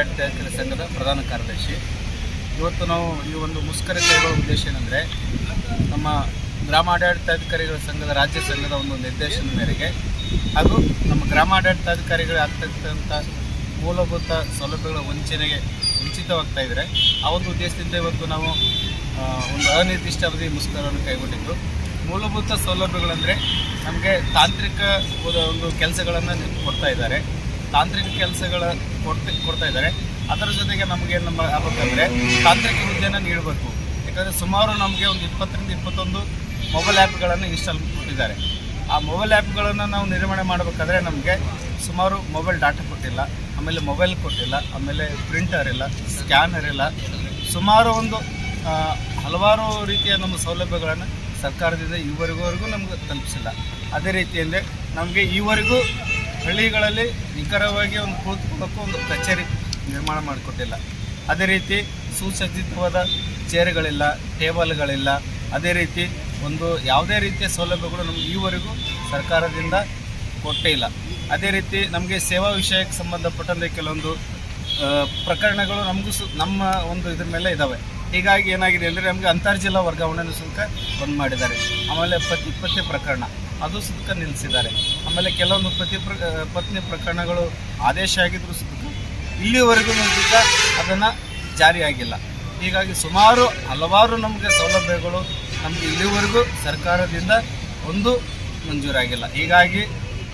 ಆಡಳಿತಾಧಿಕಾರಿ ಸಂಘದ ಪ್ರಧಾನ ಕಾರ್ಯದರ್ಶಿ. ಇವತ್ತು ನಾವು ಈ ಒಂದು ಮುಷ್ಕರ ಕೈಗೊಳ್ಳುವ ಉದ್ದೇಶ ಏನಂದರೆ, ನಮ್ಮ ಗ್ರಾಮ ಆಡಳಿತಾಧಿಕಾರಿಗಳ ಸಂಘದ ರಾಜ್ಯ ಸಂಘದ ಒಂದು ನಿರ್ದೇಶನ ಮೇರೆಗೆ ಹಾಗೂ ನಮ್ಮ ಗ್ರಾಮ ಆಡಳಿತಾಧಿಕಾರಿಗಳು ಆಗ್ತಕ್ಕಂಥ ಮೂಲಭೂತ ಸೌಲಭ್ಯಗಳ ವಂಚನೆಗೆ ವಂಚಿತವಾಗ್ತಾ ಇದ್ದಾರೆ. ಆ ಒಂದು ಉದ್ದೇಶದಿಂದ ಇವತ್ತು ನಾವು ಒಂದು ಅನಿರ್ದಿಷ್ಟ ಅವಧಿ ಮುಷ್ಕರವನ್ನು ಕೈಗೊಂಡಿದ್ದು. ಮೂಲಭೂತ ಸೌಲಭ್ಯಗಳಂದರೆ ನಮಗೆ ತಾಂತ್ರಿಕ ಒಂದು ಕೆಲಸಗಳನ್ನು ಕೊಡ್ತಾ ಇದ್ದಾರೆ. ತಾಂತ್ರಿಕ ಕೆಲಸಗಳ ಕೊಡ್ತಾ ಕೊಡ್ತಾ ಇದ್ದಾರೆ. ಅದರ ಜೊತೆಗೆ ನಮಗೆ ನಮ್ಮ ಆಗ್ಬೇಕಂದ್ರೆ ತಾಂತ್ರಿಕ ಹುದ್ದೆನ ನೀಡಬೇಕು. ಯಾಕಂದರೆ ಸುಮಾರು ನಮಗೆ ಒಂದು ಇಪ್ಪತ್ತರಿಂದ ಇಪ್ಪತ್ತೊಂದು ಮೊಬೈಲ್ ಆ್ಯಪ್ಗಳನ್ನು ಇನ್ಸ್ಟಾಲ್ ಕೊಟ್ಟಿದ್ದಾರೆ. ಆ ಮೊಬೈಲ್ ಆ್ಯಪ್ಗಳನ್ನು ನಾವು ನಿರ್ವಹಣೆ ಮಾಡಬೇಕಾದ್ರೆ ನಮಗೆ ಸುಮಾರು ಮೊಬೈಲ್ ಡಾಟಾ ಕೊಟ್ಟಿಲ್ಲ, ಆಮೇಲೆ ಮೊಬೈಲ್ ಕೊಟ್ಟಿಲ್ಲ, ಆಮೇಲೆ ಪ್ರಿಂಟರ್ ಇಲ್ಲ ಸ್ಕ್ಯಾನರ್ ಇಲ್ಲ. ಸುಮಾರು ಒಂದು ಹಲವಾರು ರೀತಿಯ ನಮ್ಮ ಸೌಲಭ್ಯಗಳನ್ನು ಸರ್ಕಾರದಿಂದ ಈವರೆಗೂ ನಮ್ಗೆ ತಲುಪಿಸಿಲ್ಲ. ಅದೇ ರೀತಿಯಿಂದ ನಮಗೆ ಈವರೆಗೂ ಹಳ್ಳಿಗಳಲ್ಲಿ ನಿಖರವಾಗಿ ಒಂದು ಕೂತ್ಕೊಳ್ಳೋಕ್ಕೂ ಒಂದು ಕಚೇರಿ ನಿರ್ಮಾಣ ಮಾಡಿಕೊಟ್ಟಿಲ್ಲ. ಅದೇ ರೀತಿ ಸುಸಜ್ಜಿತವಾದ ಚೇರ್ಗಳಿಲ್ಲ, ಟೇಬಲ್ಗಳಿಲ್ಲ. ಅದೇ ರೀತಿ ಒಂದು ಯಾವುದೇ ರೀತಿಯ ಸೌಲಭ್ಯಗಳು ನಮ್ಗೆ ಈವರೆಗೂ ಸರ್ಕಾರದಿಂದ ಕೊಟ್ಟೇ ಇಲ್ಲ. ಅದೇ ರೀತಿ ನಮಗೆ ಸೇವಾ ವಿಷಯಕ್ಕೆ ಸಂಬಂಧಪಟ್ಟಂತೆ ಕೆಲವೊಂದು ಪ್ರಕರಣಗಳು ನಮಗೂ ಸು, ನಮ್ಮ ಒಂದು ಇದ್ರ ಮೇಲೆ ಇದ್ದಾವೆ ಹೀಗಾಗಿ ಏನಾಗಿದೆ ಅಂದರೆ ನಮಗೆ ಅಂತರ್ಜಿಲ್ಲಾ ವರ್ಗಾವಣೆ ಶುಲ್ಕ ಬಂದ್ ಮಾಡಿದ್ದಾರೆ. ಆಮೇಲೆ ಪತಿ ಪತ್ನಿ ಪ್ರಕರಣ. ಅದು ಶುಲ್ಕ ನಿಲ್ಲಿಸಿದ್ದಾರೆ ಆಮೇಲೆ ಕೆಲವೊಂದು ಪತಿ ಪ್ರ ಪತ್ನಿ ಪ್ರಕರಣಗಳು ಆದೇಶ ಆಗಿದ್ರು ಶುಲ್ಕ ಇಲ್ಲಿವರೆಗೂ ಶುಲ್ಕ ಅದನ್ನು ಜಾರಿಯಾಗಿಲ್ಲ ಹೀಗಾಗಿ ಸುಮಾರು ಹಲವಾರು ನಮಗೆ ಸೌಲಭ್ಯಗಳು ನಮಗೆ ಇಲ್ಲಿವರೆಗೂ ಸರ್ಕಾರದಿಂದ ಒಂದು ಮಂಜೂರಾಗಿಲ್ಲ. ಹೀಗಾಗಿ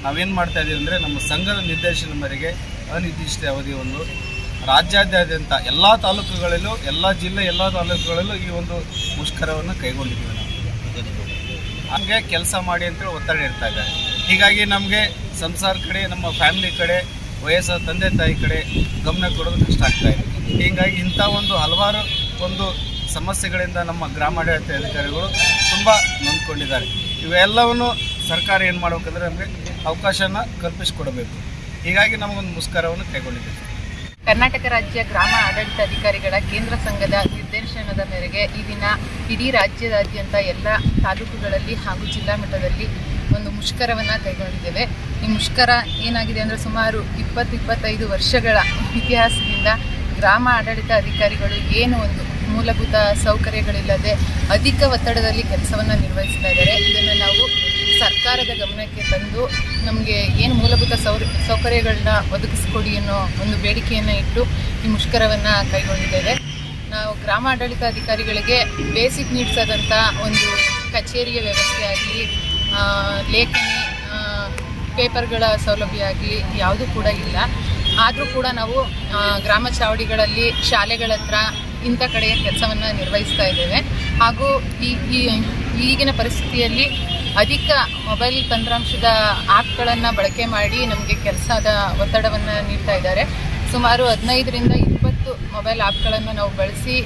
ನಾವೇನು ಮಾಡ್ತಾ ಇದ್ದೀವಿ ಅಂದರೆ ನಮ್ಮ ಸಂಘದ ನಿರ್ದೇಶನ ಮೇರೆಗೆ ಅನಿರ್ದಿಷ್ಟ ಅವಧಿ ಒಂದು ರಾಜ್ಯಾದ್ಯಂತ ಎಲ್ಲ ತಾಲೂಕುಗಳಲ್ಲೂ, ಎಲ್ಲ ಜಿಲ್ಲೆ, ಎಲ್ಲ ತಾಲೂಕುಗಳಲ್ಲೂ ಈ ಒಂದು ಮುಷ್ಕರವನ್ನು ಕೈಗೊಂಡಿದ್ದೀವಿ ನಾವು. ಹಂಗೆ ಕೆಲಸ ಮಾಡಿ ಅಂತೇಳಿ ಒತ್ತಡ ಇರ್ತಾ ಇದ್ದಾರೆ ಹೀಗಾಗಿ ನಮಗೆ ಸಂಸಾರ ಕಡೆ, ನಮ್ಮ ಫ್ಯಾಮಿಲಿ ಕಡೆ ವಯಸ್ಸಾದ ತಂದೆ, ತಾಯಿ ಕಡೆ ಗಮನ ಕೊಡೋದು ಕಷ್ಟ ಆಗ್ತಾ ಇದೆ. ಹೀಗಾಗಿ ಇಂಥ ಒಂದು ಹಲವಾರು ಒಂದು ಸಮಸ್ಯೆಗಳಿಂದ ನಮ್ಮ ಗ್ರಾಮಾಡಳಿತ ಅಧಿಕಾರಿಗಳು ತುಂಬ ನೊಂದ್ಕೊಂಡಿದ್ದಾರೆ. ಇವೆಲ್ಲವನ್ನು ಸರ್ಕಾರ ಏನು ಮಾಡಬೇಕಂದ್ರೆ ನಮಗೆ ಅವಕಾಶನ ಕಲ್ಪಿಸಿಕೊಡಬೇಕು. ಹೀಗಾಗಿ ನಮಗೊಂದು ಮುಷ್ಕರವನ್ನು ಕೈಗೊಂಡಿದ್ದೇವೆ. ಕರ್ನಾಟಕ ರಾಜ್ಯ ಗ್ರಾಮ ಆಡಳಿತ ಅಧಿಕಾರಿಗಳ ಕೇಂದ್ರ ಸಂಘದ ನಿರ್ದೇಶನದ ಮೇರೆಗೆ ಈ ದಿನ ಇಡೀ ರಾಜ್ಯದಾದ್ಯಂತ ಎಲ್ಲ ತಾಲೂಕುಗಳಲ್ಲಿ ಹಾಗೂ ಜಿಲ್ಲಾ ಮಟ್ಟದಲ್ಲಿ ಒಂದು ಮುಷ್ಕರವನ್ನು ಕೈಗೊಂಡಿದ್ದೇವೆ. ಈ ಮುಷ್ಕರ ಏನಾಗಿದೆ ಅಂದರೆ ಸುಮಾರು ಇಪ್ಪತ್ತು, ಇಪ್ಪತ್ತೈದು ವರ್ಷಗಳ ಇತಿಹಾಸದಿಂದ ಗ್ರಾಮ ಆಡಳಿತ ಅಧಿಕಾರಿಗಳು ಏನು ಒಂದು ಮೂಲಭೂತ ಸೌಕರ್ಯಗಳಿಲ್ಲದೆ ಅಧಿಕ ಒತ್ತಡದಲ್ಲಿ ಕೆಲಸವನ್ನು ನಿರ್ವಹಿಸ್ತಾ ಇದ್ದಾರೆ. ಇದನ್ನು ನಾವು ಸರ್ಕಾರದ ಗಮನಕ್ಕೆ ತಂದು ನಮಗೆ ಏನು ಮೂಲಭೂತ ಸೌರ, ಸೌಕರ್ಯಗಳನ್ನ ಒದಗಿಸ್ಕೊಡಿ ಅನ್ನೋ ಒಂದು ಬೇಡಿಕೆಯನ್ನು ಇಟ್ಟು ಈ ಮುಷ್ಕರವನ್ನು ಕೈಗೊಂಡಿದ್ದೇವೆ. ನಾವು ಗ್ರಾಮ ಆಡಳಿತಾಧಿಕಾರಿಗಳಿಗೆ ಬೇಸಿಕ್ ನೀಡ್ಸ್ ಆದಂಥ ಒಂದು ಕಚೇರಿಯ ವ್ಯವಸ್ಥೆ ಆಗಲಿ ಲೇಖನಿ ಪೇಪರ್ಗಳ ಸೌಲಭ್ಯ ಆಗಲಿ ಯಾವುದೂ ಕೂಡ ಇಲ್ಲ. ಆದರೂ ಕೂಡ ನಾವು ಗ್ರಾಮ ಚಾವಡಿಗಳಲ್ಲಿ ಶಾಲೆಗಳ ಹತ್ರ ಇಂಥ ಕಡೆ ಕೆಲಸವನ್ನು ನಿರ್ವಹಿಸ್ತಾ ಇದ್ದೇವೆ. ಹಾಗೂ ಈ ಈಗಿನ ಪರಿಸ್ಥಿತಿಯಲ್ಲಿ ಅಧಿಕ ಮೊಬೈಲ್ ತಂತ್ರಾಂಶದ ಆ್ಯಪ್ಗಳನ್ನು ಬಳಕೆ ಮಾಡಿ ನಮಗೆ ಕೆಲಸದ ಒತ್ತಡವನ್ನು ನೀಡ್ತಾ ಇದ್ದಾರೆ. ಸುಮಾರು ಹದಿನೈದರಿಂದ ಮೊಬೈಲ್ ಆ್ಯಪ್ಗಳನ್ನು ನಾವು ಬಳಸಿ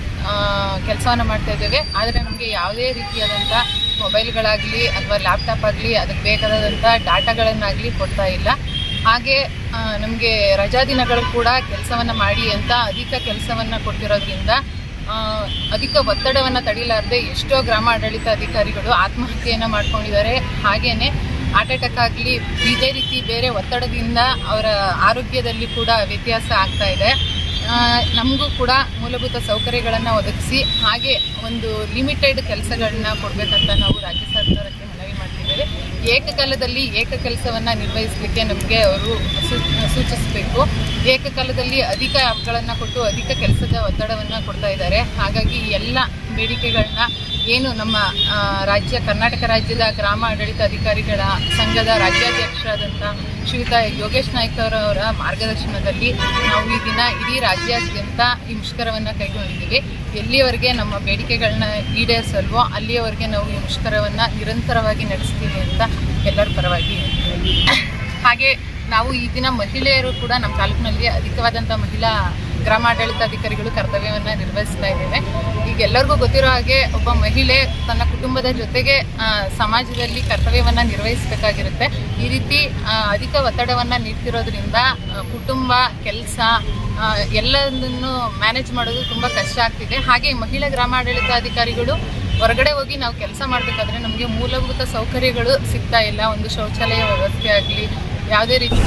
ಕೆಲಸವನ್ನು ಮಾಡ್ತಾ ಇದ್ದೇವೆ. ಆದರೆ ನಮಗೆ ಯಾವುದೇ ರೀತಿಯಾದಂಥ ಮೊಬೈಲ್ಗಳಾಗಲಿ ಅಥವಾ ಲ್ಯಾಪ್ಟಾಪ್ ಆಗಲಿ, ಅದಕ್ಕೆ ಬೇಕಾದಂಥ ಡಾಟಾಗಳನ್ನಾಗಲಿ ಕೊಡ್ತಾ ಇಲ್ಲ. ಹಾಗೆ ನಮಗೆ ರಜಾ ದಿನಗಳು ಕೂಡ ಕೆಲಸವನ್ನು ಮಾಡಿ ಅಂತ ಅಧಿಕ ಕೆಲಸವನ್ನು ಕೊಟ್ಟಿರೋದ್ರಿಂದ ಅಧಿಕ ಒತ್ತಡವನ್ನು ತಡಿಲಾರದೆ ಎಷ್ಟೋ ಗ್ರಾಮ ಆಡಳಿತ ಅಧಿಕಾರಿಗಳು ಆತ್ಮಹತ್ಯೆಯನ್ನು ಮಾಡ್ಕೊಂಡಿದ್ದಾರೆ. ಹಾಗೆಯೇ ಹಾರ್ಟ್ ಅಟ್ಯಾಕ್ ಆಗಲಿ, ಇದೇ ರೀತಿ ಬೇರೆ ಒತ್ತಡದಿಂದ ಅವರ ಆರೋಗ್ಯದಲ್ಲಿ ಕೂಡ ವ್ಯತ್ಯಾಸ ಆಗ್ತಾ ಇದೆ. ನಮಗೂ ಕೂಡ ಮೂಲಭೂತ ಸೌಕರ್ಯಗಳನ್ನು ಒದಗಿಸಿ ಹಾಗೆ ಒಂದು ಲಿಮಿಟೆಡ್ ಕೆಲಸಗಳನ್ನ ಕೊಡಬೇಕಂತ ನಾವು ರಾಜ್ಯ ಸರ್ಕಾರಕ್ಕೆ ಮನವಿ ಮಾಡ್ತಿದ್ದೇವೆ. ಏಕಕಾಲದಲ್ಲಿ ಏಕ ಕೆಲಸವನ್ನು ನಿರ್ವಹಿಸಲಿಕ್ಕೆ ನಮಗೆ ಅವರು ಸೂಚಿಸಬೇಕು. ಏಕಕಾಲದಲ್ಲಿ ಅಧಿಕ ಆ್ಯಪ್ಗಳನ್ನು ಕೊಟ್ಟು ಅಧಿಕ ಕೆಲಸದ ಒತ್ತಡವನ್ನು ಕೊಡ್ತಾ ಇದ್ದಾರೆ. ಹಾಗಾಗಿ ಎಲ್ಲ ಬೇಡಿಕೆಗಳನ್ನ ಏನು ನಮ್ಮ ರಾಜ್ಯ, ಕರ್ನಾಟಕ ರಾಜ್ಯದ ಗ್ರಾಮ ಆಡಳಿತ ಅಧಿಕಾರಿಗಳ ಸಂಘದ ರಾಜ್ಯಾಧ್ಯಕ್ಷರಾದಂಥ ಶ್ರೀಯುತ ಯೋಗೇಶ್ ನಾಯ್ಕ ಅವರವರ ಮಾರ್ಗದರ್ಶನದಲ್ಲಿ ನಾವು ಈ ದಿನ ಇಡೀ ರಾಜ್ಯಾದ್ಯಂತ ಈ ಮುಷ್ಕರವನ್ನು ಕೈಗೊಂಡಿದ್ದೀವಿ ಎಲ್ಲಿಯವರೆಗೆ ನಮ್ಮ ಬೇಡಿಕೆಗಳನ್ನ ಈಡೇರಿಸಲ್ವೋ ಅಲ್ಲಿಯವರೆಗೆ ನಾವು ಈ ಮುಷ್ಕರವನ್ನು ನಿರಂತರವಾಗಿ ನಡೆಸ್ತೀವಿ ಅಂತ ಎಲ್ಲರ ಪರವಾಗಿ. ಹಾಗೆ ನಾವು ಈ ದಿನ ಮಹಿಳೆಯರು ಕೂಡ ನಮ್ಮ ತಾಲೂಕಿನಲ್ಲಿ ಅಧಿಕವಾದಂಥ ಮಹಿಳಾ ಗ್ರಾಮಾಡಳಿತಾಧಿಕಾರಿಗಳು ಕರ್ತವ್ಯವನ್ನು ನಿರ್ವಹಿಸ್ತಾ ಇದ್ದೇವೆ. ಈಗ ಎಲ್ಲರಿಗೂ ಗೊತ್ತಿರೋ ಹಾಗೆ ಒಬ್ಬ ಮಹಿಳೆ ತನ್ನ ಕುಟುಂಬದ ಜೊತೆಗೆ ಸಮಾಜದಲ್ಲಿ ಕರ್ತವ್ಯವನ್ನು ನಿರ್ವಹಿಸಬೇಕಾಗಿರುತ್ತೆ. ಈ ರೀತಿ ಅಧಿಕ ಒತ್ತಡವನ್ನು ನೀಡ್ತಿರೋದ್ರಿಂದ ಕುಟುಂಬ, ಕೆಲಸ ಎಲ್ಲದನ್ನು ಮ್ಯಾನೇಜ್ ಮಾಡೋದು ತುಂಬ ಕಷ್ಟ ಆಗ್ತಿದೆ. ಹಾಗೆ ಮಹಿಳಾ ಗ್ರಾಮಾಡಳಿತಾಧಿಕಾರಿಗಳು ಹೊರಗಡೆ ಹೋಗಿ ನಾವು ಕೆಲಸ ಮಾಡಬೇಕಾದ್ರೆ ನಮಗೆ ಮೂಲಭೂತ ಸೌಕರ್ಯಗಳು ಸಿಗ್ತಾ ಇಲ್ಲ. ಒಂದು ಶೌಚಾಲಯ ವ್ಯವಸ್ಥೆ ಆಗಲಿ, ಯಾವುದೇ ರೀತಿ